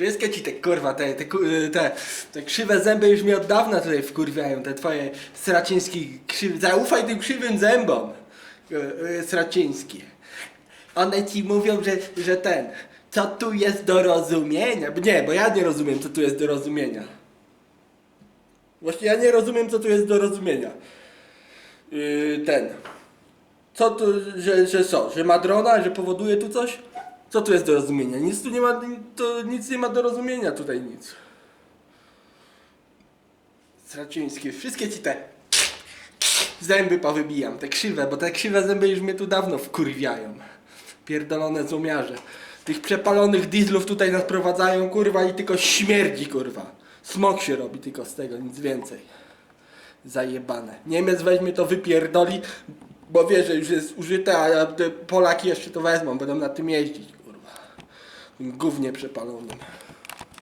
Wszystkie ci te kurwa, te, te, y, te, te krzywe zęby już mnie od dawna tutaj wkurwiają, te twoje sraciński krzywy. Zaufaj tym krzywym zębom, y, y, sraciński. One ci mówią, że, że ten, co tu jest do rozumienia? Nie, bo ja nie rozumiem, co tu jest do rozumienia. Właśnie ja nie rozumiem, co tu jest do rozumienia. Yy, ten. Co tu, że, że co? Że ma drona, że powoduje tu coś? Co tu jest do rozumienia? Nic tu nie ma, to nic nie ma do rozumienia tutaj nic. Stracińskie, wszystkie ci te zęby powybijam, te krzywe, bo te krzywe zęby już mnie tu dawno wkurwiają. Pierdolone złomiarze. Tych przepalonych dieslów tutaj nas prowadzają, kurwa, i tylko śmierdzi, kurwa. Smok się robi tylko z tego, nic więcej. Zajebane. Niemiec weźmie to wypierdoli, bo wie, że już jest użyte, a Polaki jeszcze to wezmą, będą na tym jeździć, Gównie przepalonym.